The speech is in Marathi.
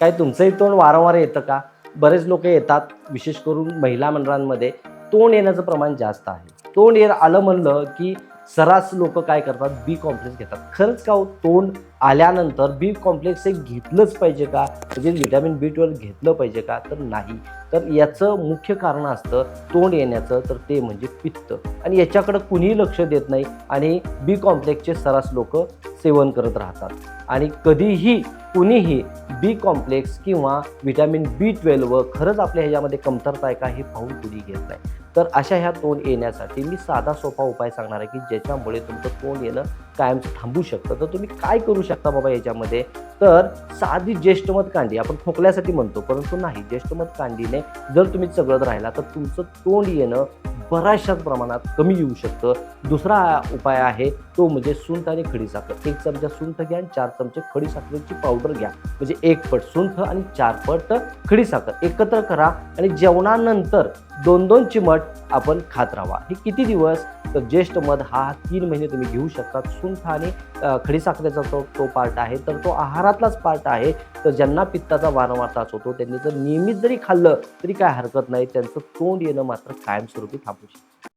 काय तुमचंही तोंड वारंवार येतं का? बरेच लोक येतात विशेष करून महिला मंडळांमध्ये. तोंड येण्याचं प्रमाण जास्त आहे. तोंड ये आलं म्हणलं की सरास लोक काय करतात? बी कॉम्प्लेक्स घेतात. खरंच का हो? तोंड आल्यानंतर बी कॉम्प्लेक्स हे घेतलंच पाहिजे का? म्हणजे व्हिटॅमिन बी ट्वेल्व घेतलं पाहिजे का? तर नाही. तर याचं मुख्य कारण असतं तोंड येण्याचं तर ते म्हणजे पित्त. आणि याच्याकडं कुणीही लक्ष देत नाही आणि बी कॉम्प्लेक्सचे सरास लोक सेवन करत राहतात. आणि कधीही कुणीही बी कॉम्प्लेक्स किंवा व्हिटॅमिन बी ट्वेल्व खरंच आपल्या ह्याच्यामध्ये कमतरता आहे का हे पाहून कुणी घेत नाही. तर अशा ह्या तोंड येण्यासाठी मी साधा सोपा उपाय सांगणार आहे की ज्याच्यामुळे तुमचं तोंड येणं कायमचं थांबू शकतं. तर तुम्ही काय करू शकता बाबा याच्यामध्ये तर साधी ज्येष्ठमत कांडी आपण खोकल्यासाठी म्हणतो परंतु नाही ज्येष्ठमत कांडीने जर तुम्ही चगळत राहिला तर तुमचं तोंड येणं बऱ्याचशाच प्रमाणात कमी येऊ शकतं. दुसरा उपाय आहे तो म्हणजे सुंठ आणि खडी साखर. एक चमचा सुंठ घ्या आणि चार चमचे खडी साखरेची पावडर घ्या. म्हणजे एक पट सुंठ आणि चार पट खडी साखर. एकत्र करा आणि जेवणानंतर दोन दोन चिमट आपण खात राहावा. हे किती दिवस? तर ज्येष्ठ मध हा तीन महिने तुम्ही घेऊ शकता सुंठ आणि खडीसाखरेचा खडी तो तो पार्ट आहे. तर तो आहारातलाच पार्ट आहे. तर ज्यांना पित्ताचा वारंवार त्रास होतो त्यांनी जर नियमित जरी खाल्लं तरी काय हरकत नाही. त्यांचं तोंड येणं मात्र कायमस्वरूपी थांबू शकतं.